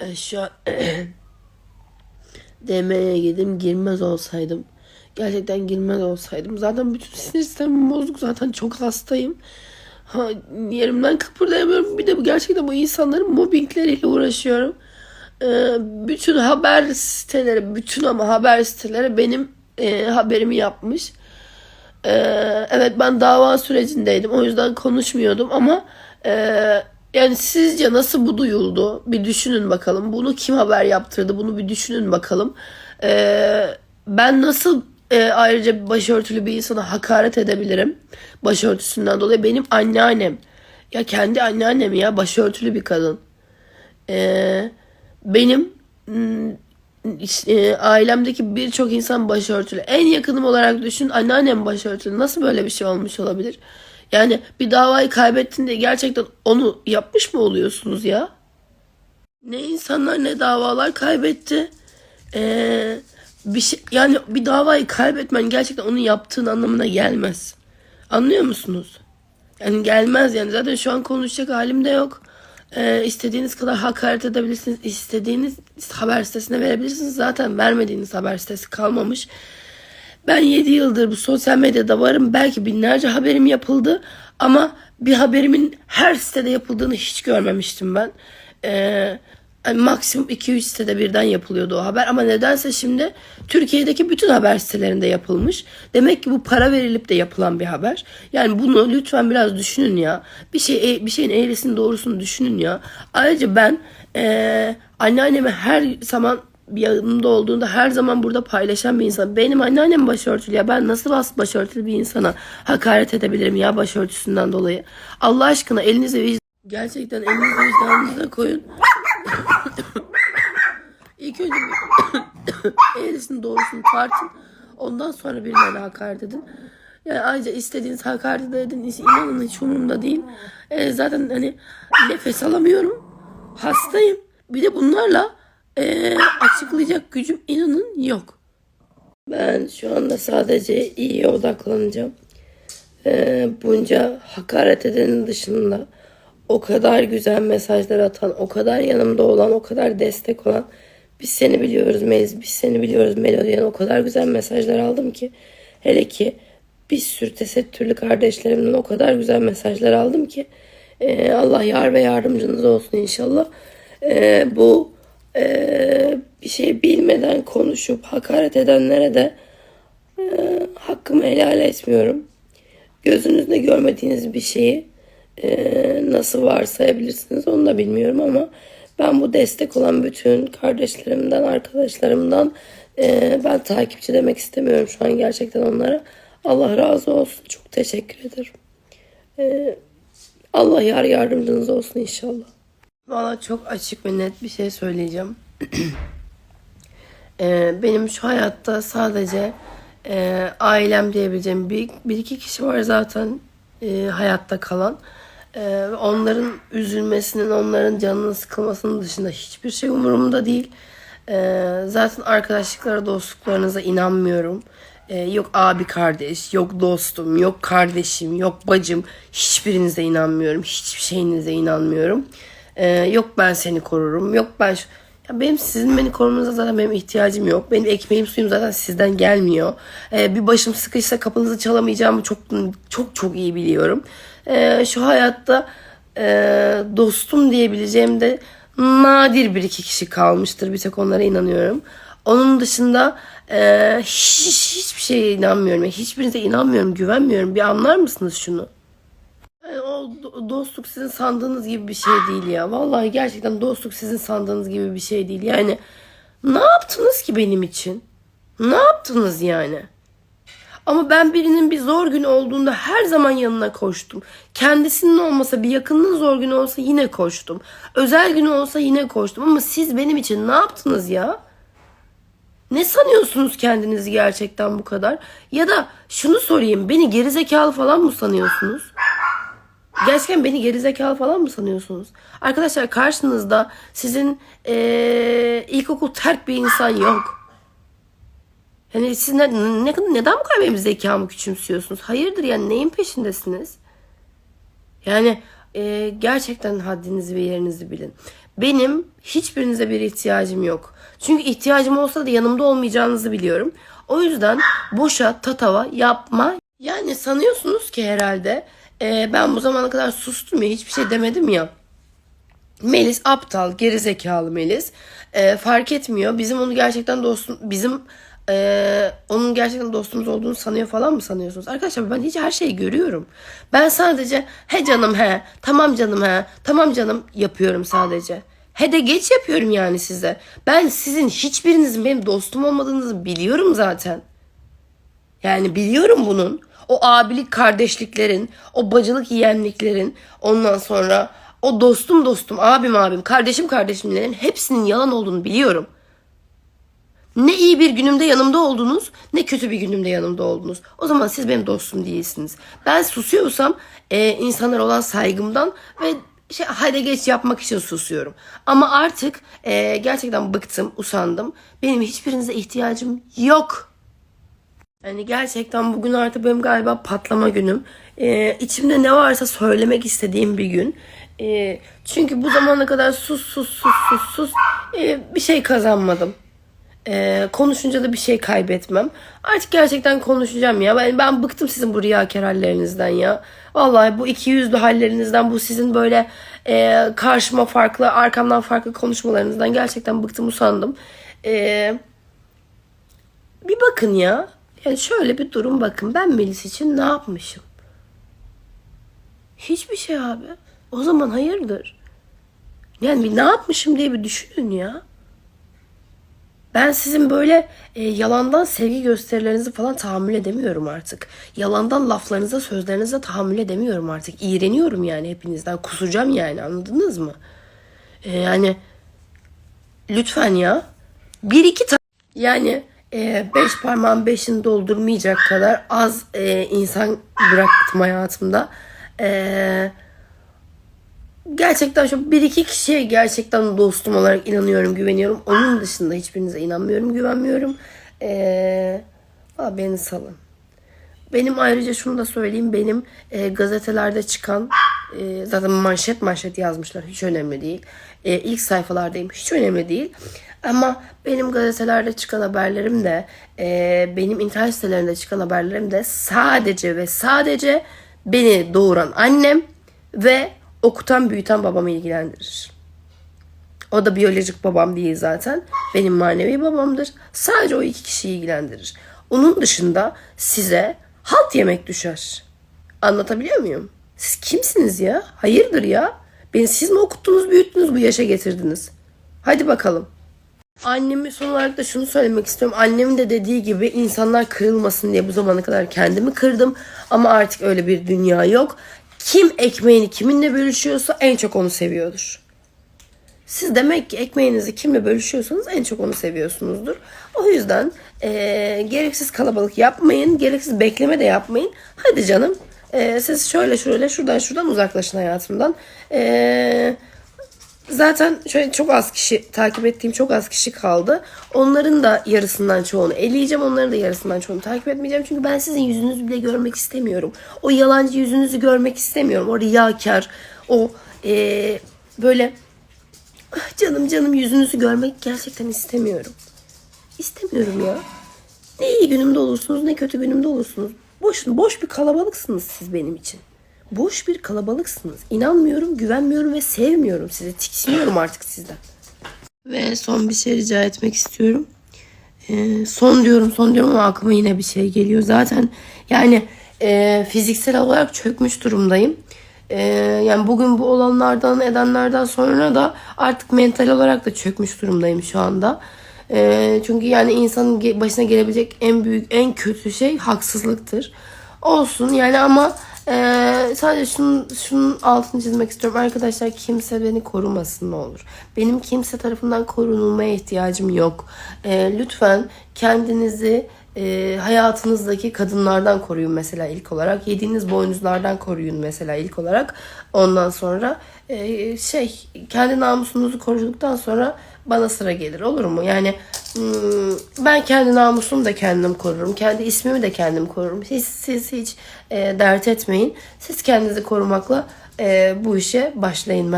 An DM'ye girdim girmez olsaydım. Gerçekten girmez olsaydım. Zaten bütün sinir sistemim bozuk. Zaten çok hastayım. Ha, yerimden kıpırdayamıyorum. Bir de bu gerçekten bu insanların mobbingleriyle uğraşıyorum. Ee, bütün haber siteleri, bütün ama haber siteleri benim e, haberimi yapmış. Ee, evet ben dava sürecindeydim. O yüzden konuşmuyordum ama e, yani sizce nasıl bu duyuldu? Bir düşünün bakalım. Bunu kim haber yaptırdı? Bunu bir düşünün bakalım. Ee, ben nasıl e, ayrıca başörtülü bir insana hakaret edebilirim? Başörtüsünden dolayı benim anneannem. Ya kendi anneannem ya başörtülü bir kadın. Ee, benim e, ailemdeki birçok insan başörtülü. En yakınım olarak düşün anneannem başörtülü. Nasıl böyle bir şey olmuş olabilir? Yani bir davayı kaybettiğinde gerçekten onu yapmış mı oluyorsunuz ya? Ne insanlar ne davalar kaybetti. Ee, bir şey, yani bir davayı kaybetmen gerçekten onun yaptığın anlamına gelmez. Anlıyor musunuz? Yani gelmez yani zaten şu an konuşacak halim de yok. Ee, istediğiniz kadar hakaret edebilirsiniz. İstediğiniz haber sitesine verebilirsiniz. Zaten vermediğiniz haber sitesi kalmamış. Ben 7 yıldır bu sosyal medyada varım. Belki binlerce haberim yapıldı. Ama bir haberimin her sitede yapıldığını hiç görmemiştim ben. Ee, hani maksimum 2-3 sitede birden yapılıyordu o haber. Ama nedense şimdi Türkiye'deki bütün haber sitelerinde yapılmış. Demek ki bu para verilip de yapılan bir haber. Yani bunu lütfen biraz düşünün ya. Bir şey bir şeyin eğrisini doğrusunu düşünün ya. Ayrıca ben ee, anneanneme her zaman yanımda olduğunda her zaman burada paylaşan bir insan. Benim anneannem başörtülü ya. Ben nasıl bas başörtülü bir insana hakaret edebilirim ya başörtüsünden dolayı. Allah aşkına elinizi vicdan... Gerçekten elinizi vicdanınıza koyun. İlk önce eğrisini doğrusunu tartın. Ondan sonra birine hakaret edin. Yani ayrıca istediğiniz hakaret edin. İnanın hiç umurumda değil. Ee, zaten hani nefes alamıyorum. Hastayım. Bir de bunlarla ee, açıklayacak gücüm inanın yok. Ben şu anda sadece iyiye odaklanacağım. Ee, bunca hakaret edenin dışında o kadar güzel mesajlar atan, o kadar yanımda olan, o kadar destek olan biz seni biliyoruz Melis, biz seni biliyoruz Melodiyen o kadar güzel mesajlar aldım ki hele ki bir sürü tesettürlü kardeşlerimden o kadar güzel mesajlar aldım ki ee, Allah yar ve yardımcınız olsun inşallah. Ee, bu ee, bir şey bilmeden konuşup hakaret edenlere de e, hakkımı helal etmiyorum. Gözünüzde görmediğiniz bir şeyi e, nasıl varsayabilirsiniz onu da bilmiyorum ama ben bu destek olan bütün kardeşlerimden, arkadaşlarımdan e, ben takipçi demek istemiyorum şu an gerçekten onlara. Allah razı olsun. Çok teşekkür ederim. E, Allah yar yardımcınız olsun inşallah. Valla çok açık ve net bir şey söyleyeceğim. Ee, benim şu hayatta sadece e, ailem diyebileceğim bir, bir iki kişi var zaten e, hayatta kalan. E, onların üzülmesinin, onların canının sıkılmasının dışında hiçbir şey umurumda değil. E, zaten arkadaşlıklara, dostluklarınıza inanmıyorum. E, yok abi kardeş, yok dostum, yok kardeşim, yok bacım. Hiçbirinize inanmıyorum. Hiçbir şeyinize inanmıyorum. Ee, yok ben seni korurum. Yok ben şu... Ya benim sizin beni korumanıza zaten benim ihtiyacım yok. Benim ekmeğim suyum zaten sizden gelmiyor. Ee, bir başım sıkışsa kapınızı çalamayacağımı çok çok çok iyi biliyorum. Ee, şu hayatta e, dostum diyebileceğim de nadir bir iki kişi kalmıştır. Bir tek onlara inanıyorum. Onun dışında e, hiç, hiçbir şeye inanmıyorum. Hiçbirinize inanmıyorum, güvenmiyorum. Bir anlar mısınız şunu? Dostluk sizin sandığınız gibi bir şey değil ya. Vallahi gerçekten dostluk sizin sandığınız gibi bir şey değil. Yani ne yaptınız ki benim için? Ne yaptınız yani? Ama ben birinin bir zor günü olduğunda her zaman yanına koştum. Kendisinin olmasa bir yakınının zor günü olsa yine koştum. Özel günü olsa yine koştum. Ama siz benim için ne yaptınız ya? Ne sanıyorsunuz kendinizi gerçekten bu kadar? Ya da şunu sorayım. Beni gerizekalı falan mı sanıyorsunuz? Gerçekten beni gerizekalı falan mı sanıyorsunuz? Arkadaşlar karşınızda sizin ee, ilkokul terk bir insan yok. Yani siz ne, ne, neden bu kadar benim zekamı küçümsüyorsunuz? Hayırdır yani neyin peşindesiniz? Yani e, gerçekten haddinizi ve yerinizi bilin. benim hiçbirinize bir ihtiyacım yok. Çünkü ihtiyacım olsa da yanımda olmayacağınızı biliyorum. O yüzden boşa tatava yapma. Yani sanıyorsunuz ki herhalde e, ben bu zamana kadar sustum ya hiçbir şey demedim ya. Melis aptal, gerizekalı Melis. E, fark etmiyor. Bizim onu gerçekten dostum, bizim e, onun gerçekten dostumuz olduğunu sanıyor falan mı sanıyorsunuz? Arkadaşlar ben hiç her şeyi görüyorum. Ben sadece he canım he, tamam canım he, tamam canım yapıyorum sadece. He de geç yapıyorum yani size. Ben sizin hiçbirinizin benim dostum olmadığınızı biliyorum zaten. Yani biliyorum bunun. O abilik kardeşliklerin, o bacılık yeğenliklerin, ondan sonra o dostum dostum, abim abim, kardeşim kardeşimlerin hepsinin yalan olduğunu biliyorum. Ne iyi bir günümde yanımda oldunuz, ne kötü bir günümde yanımda oldunuz. O zaman siz benim dostum değilsiniz. Ben susuyorsam e, insanlar olan saygımdan ve şey hadi geç yapmak için susuyorum. Ama artık e, gerçekten bıktım, usandım. Benim hiçbirinize ihtiyacım yok. Yani gerçekten bugün artık benim galiba patlama günüm. Ee, içimde ne varsa söylemek istediğim bir gün. Ee, çünkü bu zamana kadar sus sus sus sus sus ee, bir şey kazanmadım. Ee, konuşunca da bir şey kaybetmem. Artık gerçekten konuşacağım ya. Ben, ben bıktım sizin bu riyakar hallerinizden ya. Vallahi bu iki yüzlü hallerinizden, bu sizin böyle e, karşıma farklı, arkamdan farklı konuşmalarınızdan gerçekten bıktım, usandım. Ee, bir bakın ya. Yani şöyle bir durum bakın. Ben Melis için ne yapmışım? Hiçbir şey abi. O zaman hayırdır? Yani bir ne yapmışım diye bir düşünün ya. Ben sizin böyle e, yalandan sevgi gösterilerinizi falan tahammül edemiyorum artık. Yalandan laflarınıza, sözlerinize tahammül edemiyorum artık. İğreniyorum yani hepinizden. Kusacağım yani anladınız mı? E, yani lütfen ya. Bir iki tane yani e, beş parmağın beşini doldurmayacak kadar az e, insan bıraktım hayatımda. E, gerçekten şu bir iki kişiye gerçekten dostum olarak inanıyorum, güveniyorum. Onun dışında hiçbirinize inanmıyorum, güvenmiyorum. E, valla beni salın. Benim ayrıca şunu da söyleyeyim. Benim e, gazetelerde çıkan e, zaten manşet manşet yazmışlar. Hiç önemli değil. E, ilk sayfalardayım. Hiç önemli değil. Ama benim gazetelerde çıkan haberlerim de e, benim internet sitelerinde çıkan haberlerim de sadece ve sadece beni doğuran annem ve okutan büyüten babamı ilgilendirir. O da biyolojik babam değil zaten. Benim manevi babamdır. Sadece o iki kişiyi ilgilendirir. Onun dışında size halt yemek düşer. Anlatabiliyor muyum? Siz kimsiniz ya? Hayırdır ya? Beni siz mi okuttunuz, büyüttünüz, bu yaşa getirdiniz? Hadi bakalım. Annemi son olarak da şunu söylemek istiyorum. Annemin de dediği gibi insanlar kırılmasın diye bu zamana kadar kendimi kırdım. Ama artık öyle bir dünya yok. Kim ekmeğini kiminle bölüşüyorsa en çok onu seviyordur. Siz demek ki ekmeğinizi kimle bölüşüyorsanız en çok onu seviyorsunuzdur. O yüzden eee, gereksiz kalabalık yapmayın. Gereksiz bekleme de yapmayın. Hadi canım. Eee, siz şöyle şöyle şuradan şuradan uzaklaşın hayatımdan. Eee Zaten şöyle çok az kişi takip ettiğim çok az kişi kaldı. Onların da yarısından çoğunu eleyeceğim. Onların da yarısından çoğunu takip etmeyeceğim. Çünkü ben sizin yüzünüzü bile görmek istemiyorum. O yalancı yüzünüzü görmek istemiyorum. O riyakar, o eee, böyle "Ah, canım canım yüzünüzü görmek gerçekten istemiyorum. İstemiyorum ya. Ne iyi günümde olursunuz ne kötü günümde olursunuz. Boş, boş bir kalabalıksınız siz benim için. Boş bir kalabalıksınız. İnanmıyorum, güvenmiyorum ve sevmiyorum sizi. Tiksiniyorum artık sizden. Ve son bir şey rica etmek istiyorum. Ee, son diyorum son diyorum ama aklıma yine bir şey geliyor. Zaten yani e, fiziksel olarak çökmüş durumdayım. Ee, yani bugün bu olanlardan edenlerden sonra da artık mental olarak da çökmüş durumdayım şu anda. Ee, çünkü yani insanın başına gelebilecek en büyük en kötü şey haksızlıktır. Olsun yani ama ee, sadece şunun, şunun altını çizmek istiyorum. Arkadaşlar kimse beni korumasın ne olur. Benim kimse tarafından korunulmaya ihtiyacım yok. Ee, lütfen kendinizi e, hayatınızdaki kadınlardan koruyun mesela ilk olarak. Yediğiniz boynuzlardan koruyun mesela ilk olarak. Ondan sonra e, şey kendi namusunuzu koruduktan sonra bana sıra gelir olur mu? Yani hmm, ben kendi namusumu da kendim korurum. Kendi ismimi de kendim korurum. Siz, siz hiç e, dert etmeyin. Siz kendinizi korumakla e, bu işe başlayın.